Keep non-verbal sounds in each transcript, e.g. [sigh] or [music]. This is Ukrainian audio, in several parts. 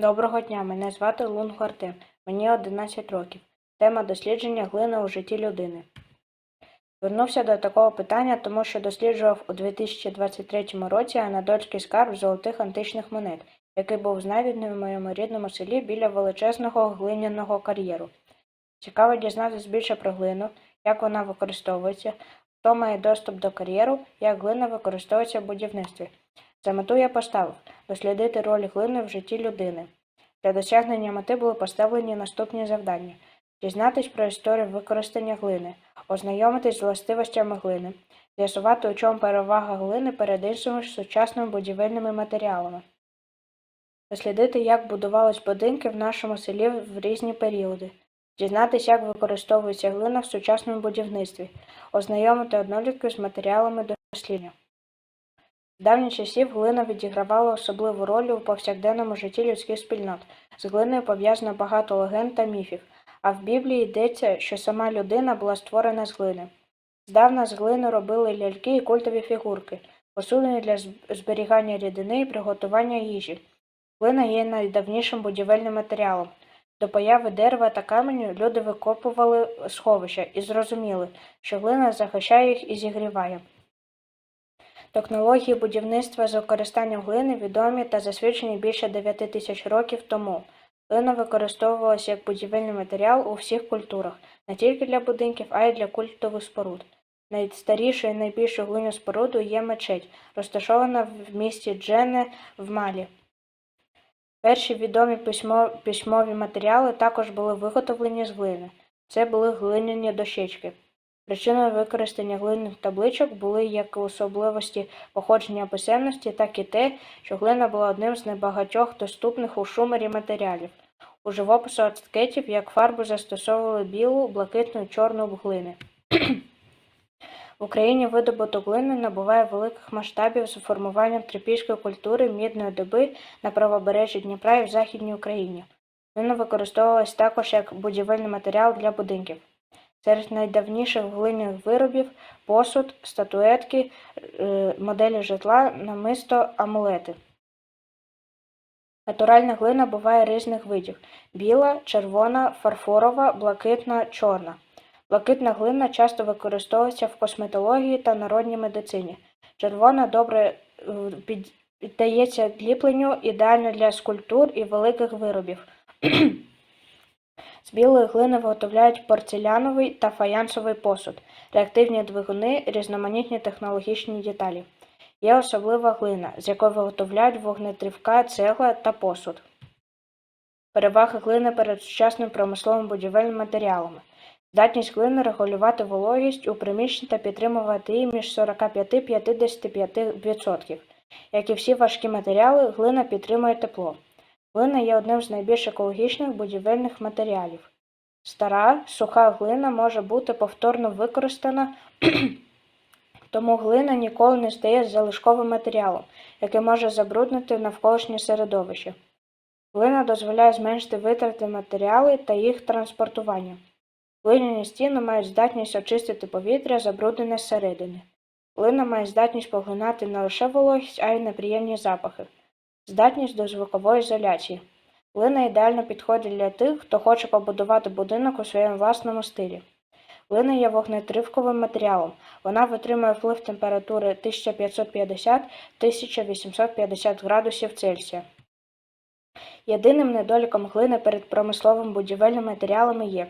Доброго дня, мене звати Лунг Артем. Мені 11 років. Тема дослідження глини у житті людини. Звернувся до такого питання, тому що досліджував у 2023 році анадольський скарб золотих античних монет, який був знайдений в моєму рідному селі біля величезного глиняного кар'єру. Цікаво дізнатися більше про глину, як вона використовується, хто має доступ до кар'єру, як глина використовується в будівництві. За мету я поставив дослідити роль глини в житті людини. Для досягнення мети були поставлені наступні завдання: дізнатись про історію використання глини, ознайомитись з властивостями глини, з'ясувати, у чому перевага глини перед іншими сучасними будівельними матеріалами, дослідити, як будувались будинки в нашому селі в різні періоди, дізнатись, як використовується глина в сучасному будівництві, ознайомити однолітків з матеріалами дослідження. Давніх часів глина відігравала особливу роль у повсякденному житті людських спільнот. З глиною пов'язано багато легенд та міфів, а в Біблії йдеться, що сама людина була створена з глини. Здавна з глини робили ляльки і культові фігурки, посудини для зберігання рідини і приготування їжі. Глина є найдавнішим будівельним матеріалом. До появи дерева та каменю люди викопували сховища і зрозуміли, що глина захищає їх і зігріває. Технології будівництва з використанням глини відомі та засвідчені більше 9 тисяч років тому. Глина використовувалася як будівельний матеріал у всіх культурах, не тільки для будинків, а й для культових споруд. Найстарішою і найбільшою глиняною спорудою є мечеть, розташована в місті Джене в Малі. Перші відомі письмо, письмові матеріали також були виготовлені з глини. Це були глиняні дощечки. Причиною використання глиняних табличок були як особливості походження писемності, так і те, що глина була одним з небагатьох доступних у шумері матеріалів. У живопису ацтекетів як фарбу застосовували білу, блакитну і чорну глини. В Україні видобуток глини набуває великих масштабів з формуванням трипільської культури мідної доби на правобережжі Дніпра і в Західній Україні. Глина використовувалась також як будівельний матеріал для будинків. Серед найдавніших глиняних виробів посуд, статуетки, е, моделі житла, намисто, амулети. Натуральна глина буває різних видів: біла, червона, фарфорова, блакитна, чорна. Блакитна глина часто використовується в косметології та народній медицині. Червона добре е, піддається ліпленню, ідеально для скульптур і великих виробів. [clears throat] З білої глини виготовляють порцеляновий та фаянсовий посуд, реактивні двигуни, різноманітні технологічні деталі. Є особлива глина, з якої виготовляють вогнетривка, цегла та посуд. Переваги глини перед сучасним промисловим будівельним матеріалами. Здатність глини регулювати вологість у приміщенні та підтримувати її між 45-55%. Як і всі важкі матеріали, глина підтримує тепло. Глина є одним з найбільш екологічних будівельних матеріалів. Стара, суха глина може бути повторно використана, [clears throat] тому глина ніколи не стає залишковим матеріалом, який може забруднити навколишнє середовище. Глина дозволяє зменшити витрати матеріали та їх транспортування. Глиняні стіни мають здатність очистити повітря, забруднене зсередини. Глина має здатність поглинати не лише вологість, а й неприємні запахи здатність до звукової ізоляції. Глина ідеально підходить для тих, хто хоче побудувати будинок у своєму власному стилі. Глина є вогнетривковим матеріалом. Вона витримує вплив температури 1550-1850 градусів Цельсія. Єдиним недоліком глини перед промисловими будівельними матеріалами є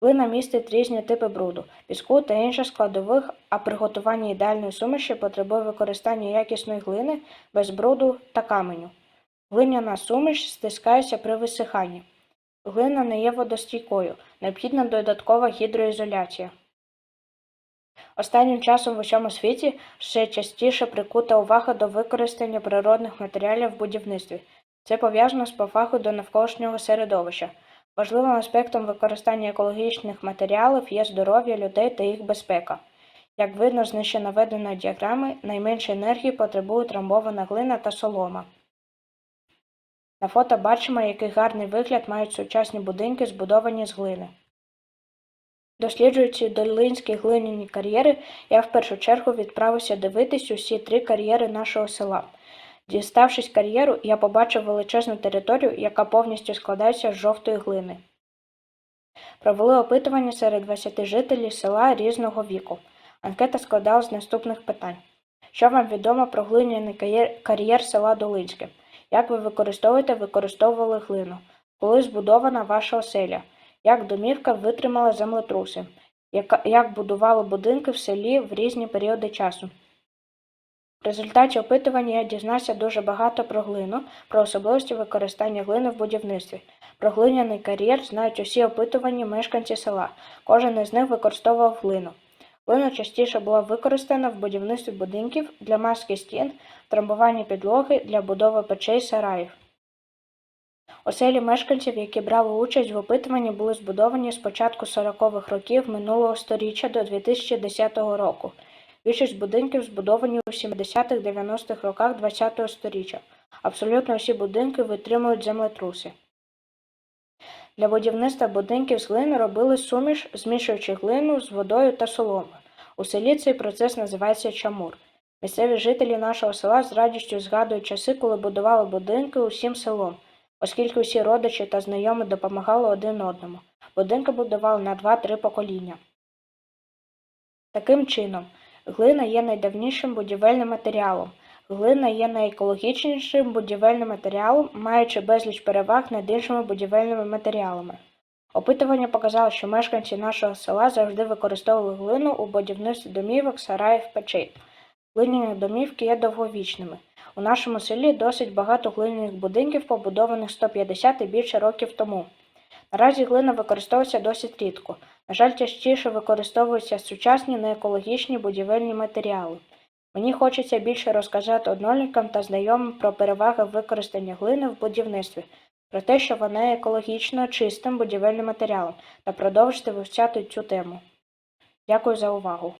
глина містить різні типи бруду, піску та інших складових, а приготування ідеальної суміші потребує використання якісної глини без бруду та каменю. Глиняна суміш стискається при висиханні. Глина не є водостійкою, необхідна додаткова гідроізоляція. Останнім часом в усьому світі все частіше прикута увага до використання природних матеріалів в будівництві. Це пов'язано з повагою до навколишнього середовища. Важливим аспектом використання екологічних матеріалів є здоров'я людей та їх безпека. Як видно з нижче наведеної діаграми, найменше енергії потребують трамбована глина та солома. На фото бачимо, який гарний вигляд мають сучасні будинки, збудовані з глини. Досліджуючи долинські глиняні кар'єри, я в першу чергу відправився дивитись усі три кар'єри нашого села. Діставшись кар'єру, я побачив величезну територію, яка повністю складається з жовтої глини. Провели опитування серед 20 жителів села різного віку. Анкета складалась з наступних питань. Що вам відомо про глиняний кар'єр- села Долинське? Як ви використовуєте використовували глину? Коли збудована ваша оселя? Як домівка витримала землетруси? Як будували будинки в селі в різні періоди часу? В результаті опитування я дізнався дуже багато про глину, про особливості використання глини в будівництві. Про глиняний кар'єр знають усі опитувані мешканці села. Кожен із них використовував глину. Глина частіше була використана в будівництві будинків для маски стін, трамбування підлоги для будови печей сараїв. Оселі мешканців, які брали участь в опитуванні, були збудовані з початку 40-х років минулого сторіччя до 2010 року. Більшість будинків збудовані у 70-х-90-х роках ХХ століття. Абсолютно всі будинки витримують землетруси. Для будівництва будинків з глини робили суміш, змішуючи глину з водою та соломою. У селі цей процес називається чамур. Місцеві жителі нашого села з радістю згадують часи, коли будували будинки усім селом, оскільки усі родичі та знайомі допомагали один одному. Будинки будували на 2-3 покоління. Таким чином, глина є найдавнішим будівельним матеріалом. Глина є найекологічнішим будівельним матеріалом, маючи безліч переваг над іншими будівельними матеріалами. Опитування показало, що мешканці нашого села завжди використовували глину у будівництві домівок, сараїв, печей. Глиняні домівки є довговічними. У нашому селі досить багато глиняних будинків, побудованих 150 і більше років тому. Наразі глина використовується досить рідко. На жаль, частіше використовуються сучасні неекологічні будівельні матеріали. Мені хочеться більше розказати одноліткам та знайомим про переваги використання глини в будівництві, про те, що вона є екологічно чистим будівельним матеріалом, та продовжити вивчати цю тему. Дякую за увагу.